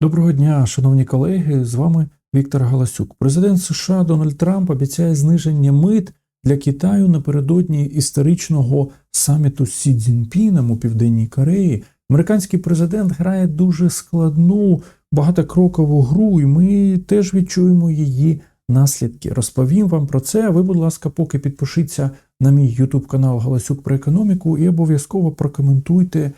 Доброго дня, шановні колеги. З вами Віктор Галасюк. Президент США Дональд Трамп обіцяє зниження мит для Китаю напередодні історичного саміту Сі Цзіньпіном у Південній Кореї. Американський президент грає дуже складну багатокрокову гру, і ми теж відчуємо її наслідки. Розповім вам про це. Ви, будь ласка, поки підпишіться на мій YouTube канал Галасюк про економіку і обов'язково прокоментуйте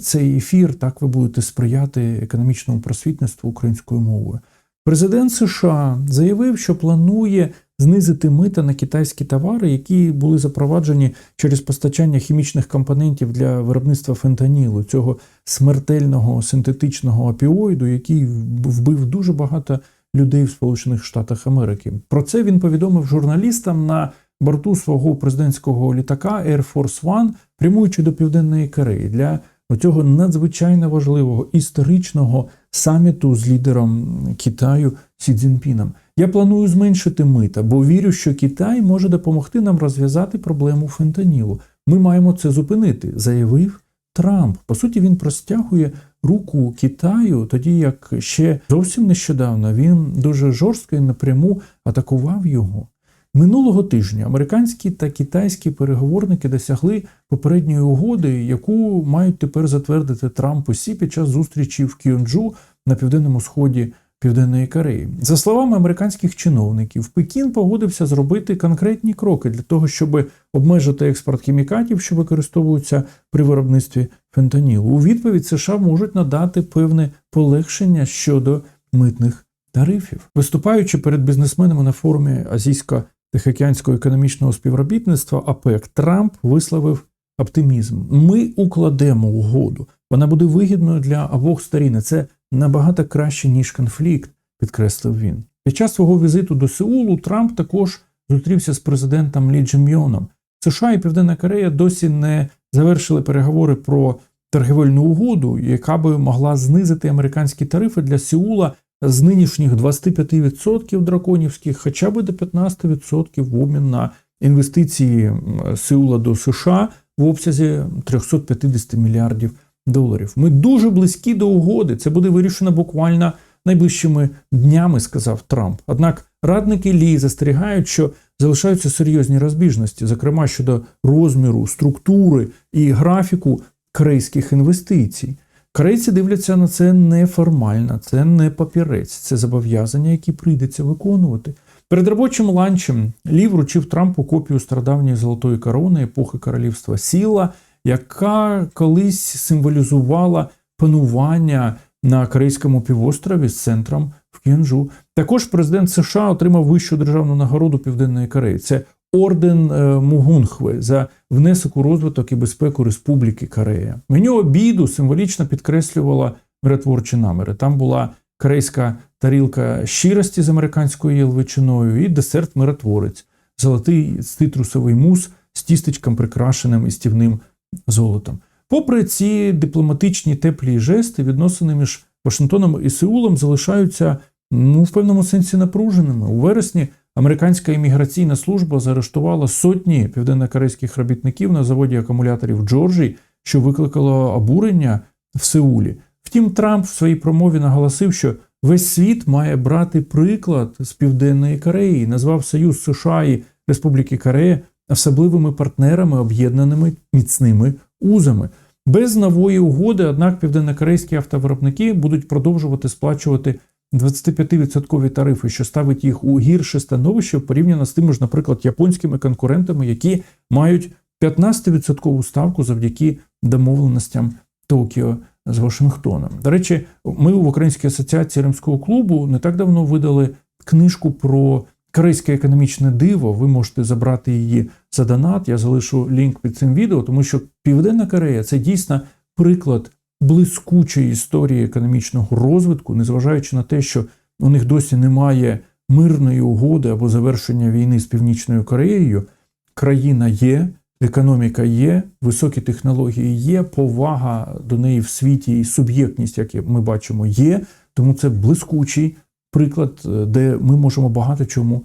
цей ефір. Так ви будете сприяти економічному просвітництву українською мовою. Президент США заявив, що планує знизити мита на китайські товари, які були запроваджені через постачання хімічних компонентів для виробництва фентанілу, цього смертельного синтетичного опіоїду, який вбив дуже багато людей в Сполучених Штатах Америки. Про це він повідомив журналістам на борту свого президентського літака Air Force One, прямуючи до Південної Кореї для цього надзвичайно важливого історичного саміту з лідером Китаю Сі Цзіньпіном. Я планую зменшити мита, бо вірю, що Китай може допомогти нам розв'язати проблему фентанілу. Ми маємо це зупинити, заявив Трамп. По суті, він простягує руку Китаю, тоді як ще зовсім нещодавно він дуже жорстко і напряму атакував його. Минулого тижня американські та китайські переговорники досягли попередньої угоди, яку мають тепер затвердити Трамп усі під час зустрічі в Кіонджу на південному сході Південної Кореї. За словами американських чиновників, Пекін погодився зробити конкретні кроки для того, щоб обмежити експорт хімікатів, що використовуються при виробництві фентанілу. У відповідь США можуть надати певне полегшення щодо митних тарифів, виступаючи перед бізнесменами на форумі азійсько Тихоокеанського економічного співробітництва АПЕК Трамп висловив оптимізм. Ми укладемо угоду. Вона буде вигідною для обох сторін. Це набагато краще ніж конфлікт, підкреслив він. Під час свого візиту до Сеулу Трамп також зустрівся з президентом Лі Джем'йоном. США і Південна Корея досі не завершили переговори про торгівельну угоду, яка би могла знизити американські тарифи для Сеула з нинішніх 25% драконівських хоча б до 15% в обмін на інвестиції Сеула до США в обсязі 350 мільярдів доларів. Ми дуже близькі до угоди. Це буде вирішено буквально найближчими днями, сказав Трамп. Однак радники Лі застерігають, що залишаються серйозні розбіжності, зокрема щодо розміру, структури і графіку корейських інвестицій. Корейці дивляться на це неформально, це не папірець, це зобов'язання, які прийдеться виконувати. Перед робочим ланчем Лі вручив Трампу копію стародавньої золотої корони епохи королівства Сіла, яка колись символізувала панування на Корейському півострові з центром в Кінжу. Також президент США отримав вищу державну нагороду Південної Кореї. Це орден Мугунхве за внесок у розвиток і безпеку Республіки Корея. Меню обіду символічно підкреслювала миротворчі наміри. Там була корейська тарілка щирості з американською єлвичиною і десерт миротворець, золотий цитрусовий мус з тістечком, прикрашеним і стівним золотом. Попри ці дипломатичні теплі жести, відносини між Вашингтоном і Сеулом залишаються ну, в певному сенсі напруженими. У вересні американська імміграційна служба заарештувала сотні південнокорейських робітників на заводі акумуляторів Джорджії, що викликало обурення в Сеулі. Втім, Трамп в своїй промові наголосив, що весь світ має брати приклад з Південної Кореї, назвав Союз США і Республіки Корея особливими партнерами, об'єднаними міцними узами. Без нової угоди, однак, південнокорейські автовиробники будуть продовжувати сплачувати 25% тарифи, що ставить їх у гірше становище порівняно з тими ж, наприклад, японськими конкурентами, які мають 15% ставку завдяки домовленостям Токіо з Вашингтоном. До речі, ми в Українській асоціації Римського клубу не так давно видали книжку про корейське економічне диво. Ви можете забрати її за донат. Я залишу лінк під цим відео, тому що Південна Корея це дійсно приклад блискучої історії економічного розвитку, незважаючи на те, що у них досі немає мирної угоди або завершення війни з Північною Кореєю. Країна є, економіка є, високі технології є, повага до неї в світі і суб'єктність, як ми бачимо, є. Тому це блискучий приклад, де ми можемо багато чому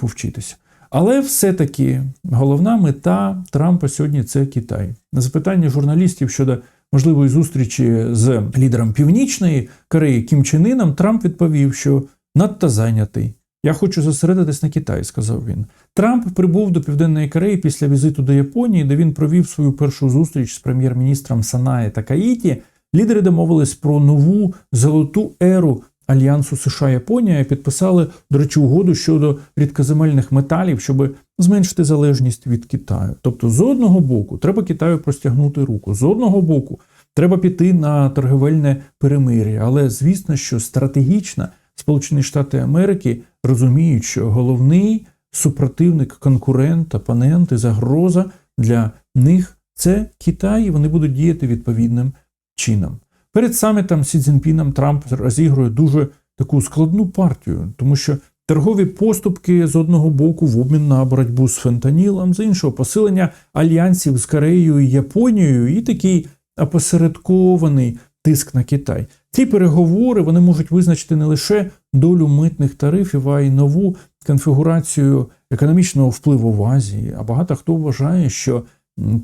повчитися. Але все-таки головна мета Трампа сьогодні це Китай. На запитання журналістів щодо можливої зустрічі з лідером Північної Кореї Кім Чен Іном, Трамп відповів, що надто зайнятий. Я хочу зосередитись на Китаї, сказав він. Трамп прибув до Південної Кореї після візиту до Японії, де він провів свою першу зустріч з прем'єр-міністром Санає Такаїті. Лідери домовились про нову золоту еру альянсу США-Японія підписали, до речі, угоду щодо рідкоземельних металів, щоб зменшити залежність від Китаю. Тобто, з одного боку, треба Китаю простягнути руку, з одного боку, треба піти на торговельне перемир'я. Але звісно, що стратегічно Сполучені Штати Америки розуміють, що головний супротивник, конкурент, опонент і загроза для них це Китай, і вони будуть діяти відповідним чином. Перед самітом Сі Цзіньпіном Трамп розігрує дуже таку складну партію, тому що торгові поступки з одного боку в обмін на боротьбу з фентанілом, з іншого посилення альянсів з Кореєю і Японією, і такий опосередкований тиск на Китай. Ці переговори вони можуть визначити не лише долю митних тарифів, а й нову конфігурацію економічного впливу в Азії. А багато хто вважає, що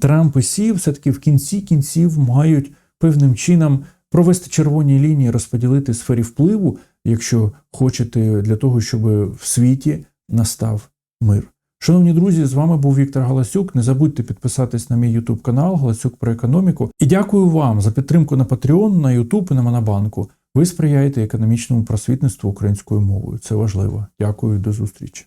Трамп і Сі все-таки в кінці кінців мають певним чином провести червоні лінії, розподілити сфері впливу, якщо хочете, для того, щоб в світі настав мир. Шановні друзі, з вами був Віктор Галасюк. Не забудьте підписатись на мій YouTube канал Галасюк про економіку. І дякую вам за підтримку на Patreon, на YouTube і на Монобанку. Ви сприяєте економічному просвітництву українською мовою. Це важливо. Дякую, до зустрічі.